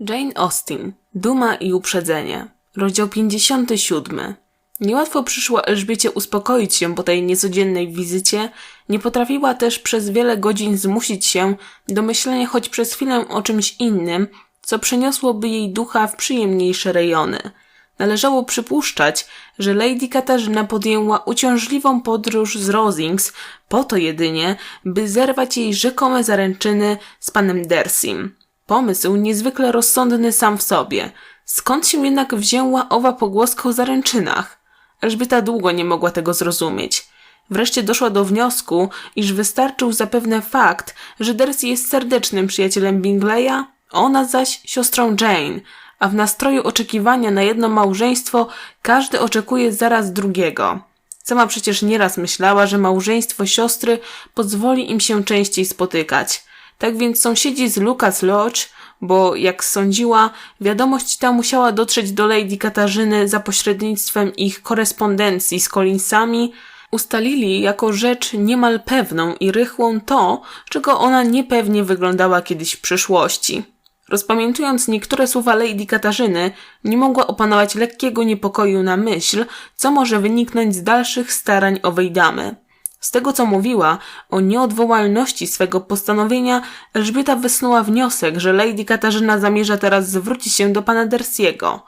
Jane Austen. Duma i uprzedzenie. Rozdział 57. Niełatwo przyszło Elżbiecie uspokoić się po tej niecodziennej wizycie, nie potrafiła też przez wiele godzin zmusić się do myślenia choć przez chwilę o czymś innym, co przeniosłoby jej ducha w przyjemniejsze rejony. Należało przypuszczać, że Lady Katarzyna podjęła uciążliwą podróż z Rosings po to jedynie, by zerwać jej rzekome zaręczyny z panem Dersim. Pomysł niezwykle rozsądny sam w sobie. Skąd się jednak wzięła owa pogłoska o zaręczynach? Elżbieta długo nie mogła tego zrozumieć. Wreszcie doszła do wniosku, iż wystarczył zapewne fakt, że Darcy jest serdecznym przyjacielem Bingleya, ona zaś siostrą Jane, a w nastroju oczekiwania na jedno małżeństwo każdy oczekuje zaraz drugiego. Sama przecież nieraz myślała, że małżeństwo siostry pozwoli im się częściej spotykać. Tak więc sąsiedzi z Lucas Lodge, bo jak sądziła, wiadomość ta musiała dotrzeć do Lady Katarzyny za pośrednictwem ich korespondencji z Collinsami, ustalili jako rzecz niemal pewną i rychłą to, czego ona niepewnie wyglądała kiedyś w przyszłości. Rozpamiętując niektóre słowa Lady Katarzyny, nie mogła opanować lekkiego niepokoju na myśl, co może wyniknąć z dalszych starań owej damy. Z tego, co mówiła o nieodwołalności swego postanowienia, Elżbieta wysnuła wniosek, że Lady Katarzyna zamierza teraz zwrócić się do pana Dersiego.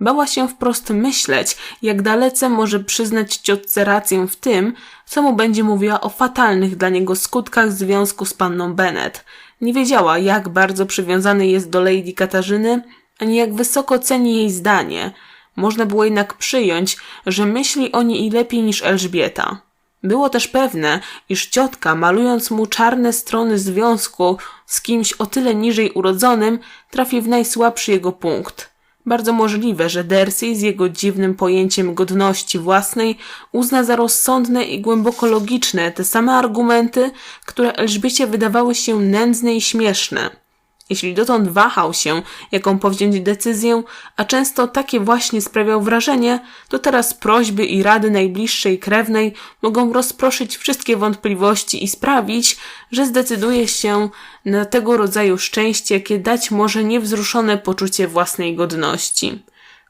Bała się wprost myśleć, jak dalece może przyznać ciotce rację w tym, co mu będzie mówiła o fatalnych dla niego skutkach związku z panną Bennet. Nie wiedziała, jak bardzo przywiązany jest do Lady Katarzyny, ani jak wysoko ceni jej zdanie. Można było jednak przyjąć, że myśli o niej lepiej niż Elżbieta. Było też pewne, iż ciotka, malując mu czarne strony związku z kimś o tyle niżej urodzonym, trafi w najsłabszy jego punkt. Bardzo możliwe, że Dercy z jego dziwnym pojęciem godności własnej uzna za rozsądne i głęboko logiczne te same argumenty, które Elżbiecie wydawały się nędzne i śmieszne. Jeśli dotąd wahał się, jaką powziąć decyzję, a często takie właśnie sprawiał wrażenie, to teraz prośby i rady najbliższej krewnej mogą rozproszyć wszystkie wątpliwości i sprawić, że zdecyduje się na tego rodzaju szczęście, jakie dać może niewzruszone poczucie własnej godności.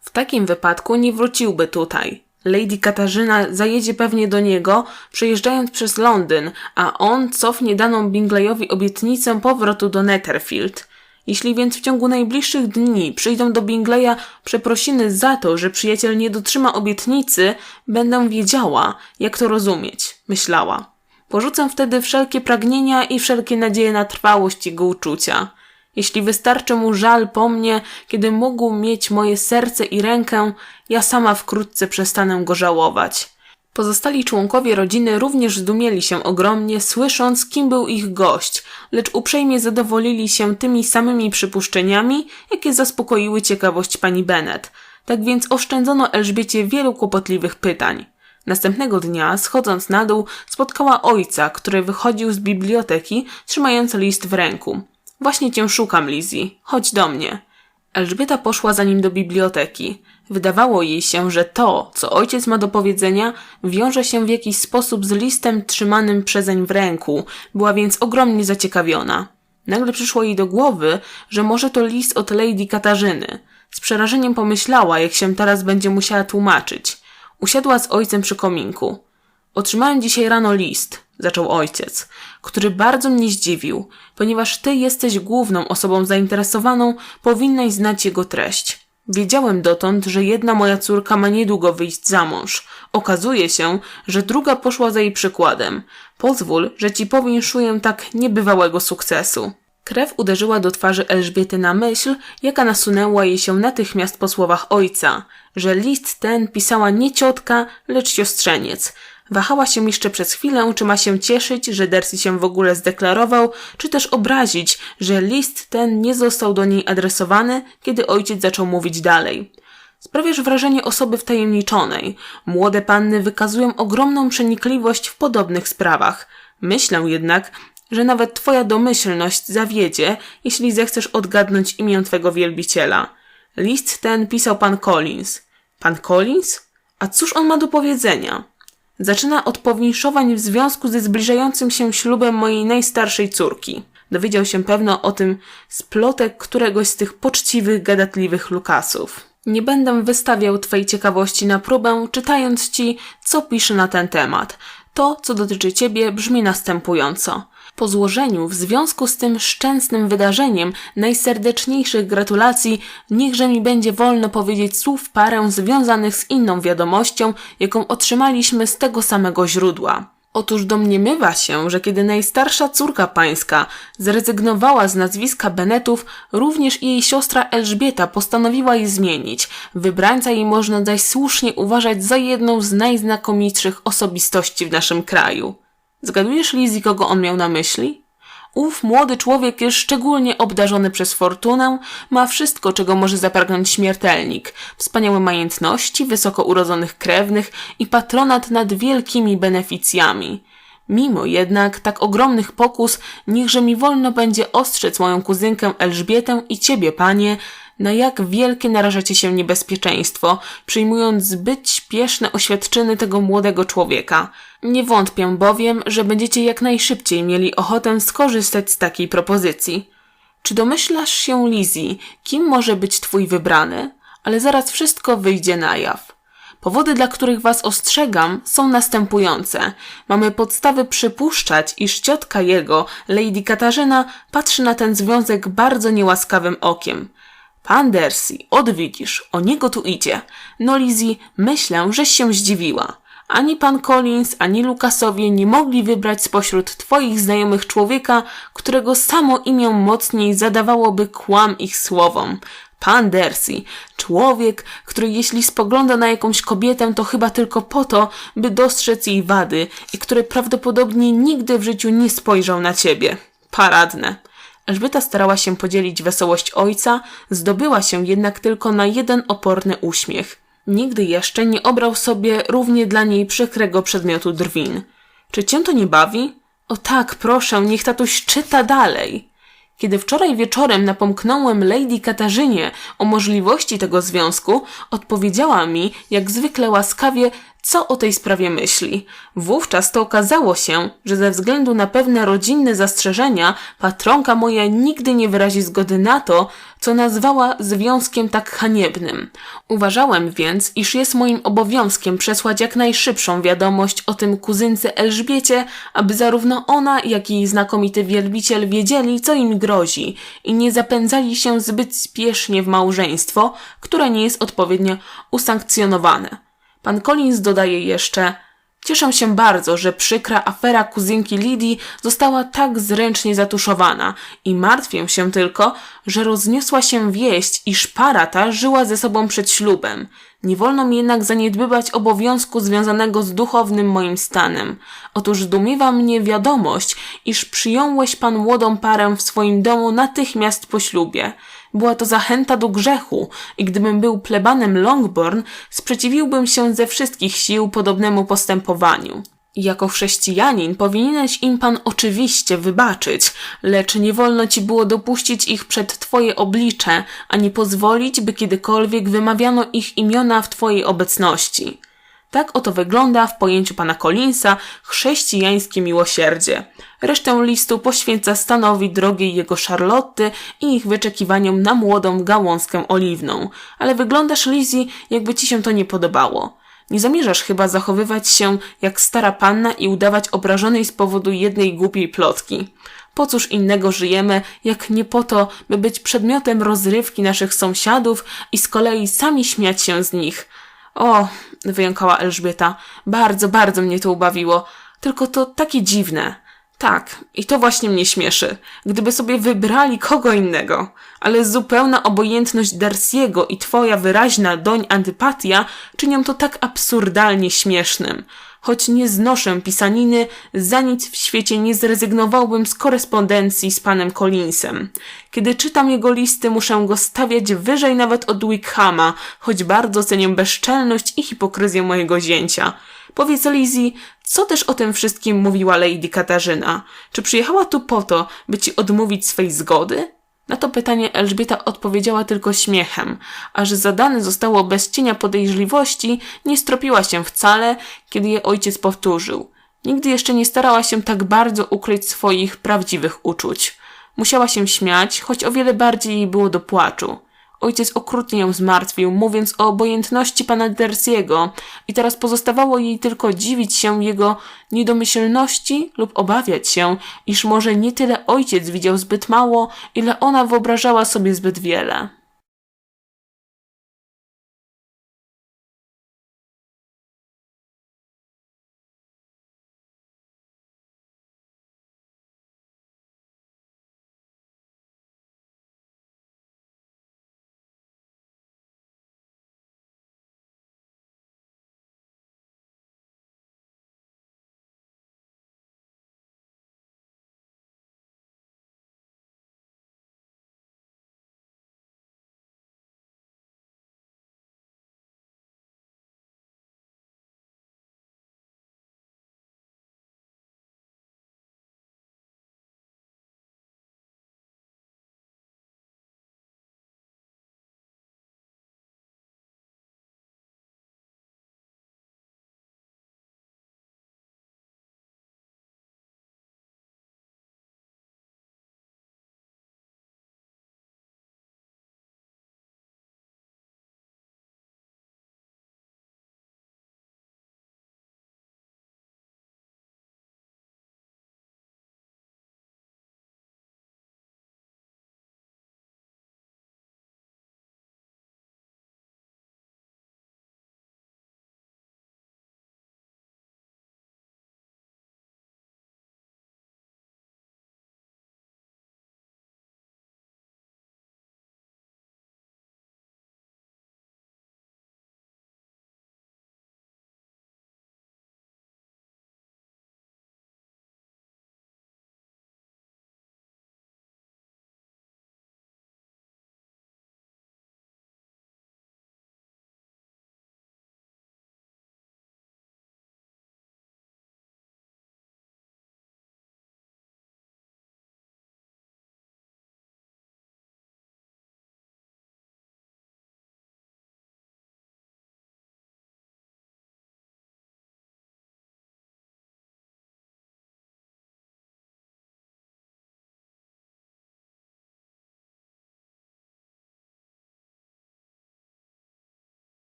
W takim wypadku nie wróciłby tutaj. Lady Katarzyna zajedzie pewnie do niego, przejeżdżając przez Londyn, a on cofnie daną Bingleyowi obietnicę powrotu do Netherfield. Jeśli więc w ciągu najbliższych dni przyjdą do Bingleya przeprosiny za to, że przyjaciel nie dotrzyma obietnicy, będę wiedziała, jak to rozumieć, myślała. Porzucę wtedy wszelkie pragnienia i wszelkie nadzieje na trwałość jego uczucia. Jeśli wystarczy mu żal po mnie, kiedy mógł mieć moje serce i rękę, ja sama wkrótce przestanę go żałować. Pozostali członkowie rodziny również zdumieli się ogromnie, słysząc, kim był ich gość, lecz uprzejmie zadowolili się tymi samymi przypuszczeniami, jakie zaspokoiły ciekawość pani Bennet. Tak więc oszczędzono Elżbiecie wielu kłopotliwych pytań. Następnego dnia, schodząc na dół, spotkała ojca, który wychodził z biblioteki, trzymając list w ręku. Właśnie cię szukam, Lizzie. Chodź do mnie. Elżbieta poszła za nim do biblioteki. Wydawało jej się, że to, co ojciec ma do powiedzenia, wiąże się w jakiś sposób z listem trzymanym przezeń w ręku, była więc ogromnie zaciekawiona. Nagle przyszło jej do głowy, że może to list od Lady Katarzyny. Z przerażeniem pomyślała, jak się teraz będzie musiała tłumaczyć. Usiadła z ojcem przy kominku. Otrzymałem dzisiaj rano list, zaczął ojciec, który bardzo mnie zdziwił, ponieważ ty jesteś główną osobą zainteresowaną, powinnaś znać jego treść. Wiedziałem dotąd, że jedna moja córka ma niedługo wyjść za mąż. Okazuje się, że druga poszła za jej przykładem. Pozwól, że ci powinszuję tak niebywałego sukcesu. Krew uderzyła do twarzy Elżbiety na myśl, jaka nasunęła jej się natychmiast po słowach ojca, że list ten pisała nie ciotka, lecz siostrzeniec, Wahała się jeszcze przez chwilę, czy ma się cieszyć, że Darcy się w ogóle zdeklarował, czy też obrazić, że list ten nie został do niej adresowany, kiedy ojciec zaczął mówić dalej. Sprawiasz wrażenie osoby wtajemniczonej. Młode panny wykazują ogromną przenikliwość w podobnych sprawach. Myślę jednak, że nawet twoja domyślność zawiedzie, jeśli zechcesz odgadnąć imię twego wielbiciela. List ten pisał pan Collins. Pan Collins? A cóż on ma do powiedzenia? Zaczyna od powinszowań w związku ze zbliżającym się ślubem mojej najstarszej córki. Dowiedział się pewno o tym z plotek któregoś z tych poczciwych, gadatliwych Lukasów. Nie będę wystawiał Twojej ciekawości na próbę, czytając Ci, co pisze na ten temat. To, co dotyczy Ciebie, brzmi następująco. Po złożeniu w związku z tym szczęsnym wydarzeniem najserdeczniejszych gratulacji, niechże mi będzie wolno powiedzieć słów parę związanych z inną wiadomością, jaką otrzymaliśmy z tego samego źródła. Otóż domniemywa się, że kiedy najstarsza córka pańska zrezygnowała z nazwiska Benetów, również jej siostra Elżbieta postanowiła je zmienić. Wybrańca jej można zaś słusznie uważać za jedną z najznakomitszych osobistości w naszym kraju. Zgadujesz, Lizzie, kogo on miał na myśli? Ów młody człowiek jest szczególnie obdarzony przez fortunę, ma wszystko, czego może zapragnąć śmiertelnik. Wspaniałe majątności, wysoko urodzonych krewnych i patronat nad wielkimi beneficjami. Mimo jednak tak ogromnych pokus, niechże mi wolno będzie ostrzec moją kuzynkę Elżbietę i ciebie, panie, na jak wielkie narażacie się niebezpieczeństwo, przyjmując zbyt śpieszne oświadczyny tego młodego człowieka. Nie wątpię bowiem, że będziecie jak najszybciej mieli ochotę skorzystać z takiej propozycji. Czy domyślasz się, Lizzie, kim może być twój wybrany? Ale zaraz wszystko wyjdzie na jaw. Powody, dla których was ostrzegam, są następujące. Mamy podstawy przypuszczać, iż ciotka jego, Lady Katarzyna, patrzy na ten związek bardzo niełaskawym okiem. Pan Dercy, odwidzisz, o niego tu idzie. No Lizzie, myślę, żeś się zdziwiła. Ani pan Collins, ani Lukasowie nie mogli wybrać spośród twoich znajomych człowieka, którego samo imię mocniej zadawałoby kłam ich słowom. Pan Dercy, człowiek, który jeśli spogląda na jakąś kobietę, to chyba tylko po to, by dostrzec jej wady i który prawdopodobnie nigdy w życiu nie spojrzał na ciebie. Paradne. Elżbieta starała się podzielić wesołość ojca, zdobyła się jednak tylko na jeden oporny uśmiech. Nigdy jeszcze nie obrał sobie równie dla niej przykrego przedmiotu drwin. Czy cię to nie bawi? O tak, proszę, niech tatuś czyta dalej. Kiedy wczoraj wieczorem napomknąłem Lady Katarzynie o możliwości tego związku, odpowiedziała mi, jak zwykle łaskawie, co o tej sprawie myśli. Wówczas to okazało się, że ze względu na pewne rodzinne zastrzeżenia patronka moja nigdy nie wyrazi zgody na to, co nazwała związkiem tak haniebnym. Uważałem więc, iż jest moim obowiązkiem przesłać jak najszybszą wiadomość o tym kuzynce Elżbiecie, aby zarówno ona, jak i jej znakomity wielbiciel wiedzieli, co im grozi i nie zapędzali się zbyt spiesznie w małżeństwo, które nie jest odpowiednio usankcjonowane. Pan Collins dodaje jeszcze Cieszę się bardzo, że przykra afera kuzynki Lidii została tak zręcznie zatuszowana i martwię się tylko, że rozniosła się wieść, iż para ta żyła ze sobą przed ślubem. Nie wolno mi jednak zaniedbywać obowiązku związanego z duchownym moim stanem. Otóż zdumiewa mnie wiadomość, iż przyjąłeś pan młodą parę w swoim domu natychmiast po ślubie. Była to zachęta do grzechu i gdybym był plebanem Longbourn, sprzeciwiłbym się ze wszystkich sił podobnemu postępowaniu. Jako chrześcijanin powinieneś im pan oczywiście wybaczyć, lecz nie wolno ci było dopuścić ich przed twoje oblicze, ani pozwolić, by kiedykolwiek wymawiano ich imiona w twojej obecności. Tak oto wygląda w pojęciu pana Collinsa chrześcijańskie miłosierdzie. Resztę listu poświęca stanowi drogiej jego Charlotty i ich wyczekiwaniom na młodą gałązkę oliwną. Ale wyglądasz, Lizzie, jakby ci się to nie podobało. Nie zamierzasz chyba zachowywać się jak stara panna i udawać obrażonej z powodu jednej głupiej plotki. Po cóż innego żyjemy, jak nie po to, by być przedmiotem rozrywki naszych sąsiadów i z kolei sami śmiać się z nich. O, wyjąkała Elżbieta, bardzo, bardzo mnie to ubawiło. Tylko to takie dziwne. Tak, i to właśnie mnie śmieszy. Gdyby sobie wybrali kogo innego, ale zupełna obojętność Darcy'ego i twoja wyraźna doń antypatia czynią to tak absurdalnie śmiesznym. Choć nie znoszę pisaniny, za nic w świecie nie zrezygnowałbym z korespondencji z panem Collinsem. Kiedy czytam jego listy, muszę go stawiać wyżej nawet od Wickhama, choć bardzo cenię bezczelność i hipokryzję mojego zięcia. Powiedz Lizzie, co też o tym wszystkim mówiła Lady Katarzyna? Czy przyjechała tu po to, by ci odmówić swej zgody? Na to pytanie Elżbieta odpowiedziała tylko śmiechem, a że zadane zostało bez cienia podejrzliwości, nie stropiła się wcale, kiedy je ojciec powtórzył. Nigdy jeszcze nie starała się tak bardzo ukryć swoich prawdziwych uczuć. Musiała się śmiać, choć o wiele bardziej jej było do płaczu. Ojciec okrutnie ją zmartwił, mówiąc o obojętności pana Dersiego i teraz pozostawało jej tylko dziwić się jego niedomyślności lub obawiać się, iż może nie tyle ojciec widział zbyt mało, ile ona wyobrażała sobie zbyt wiele.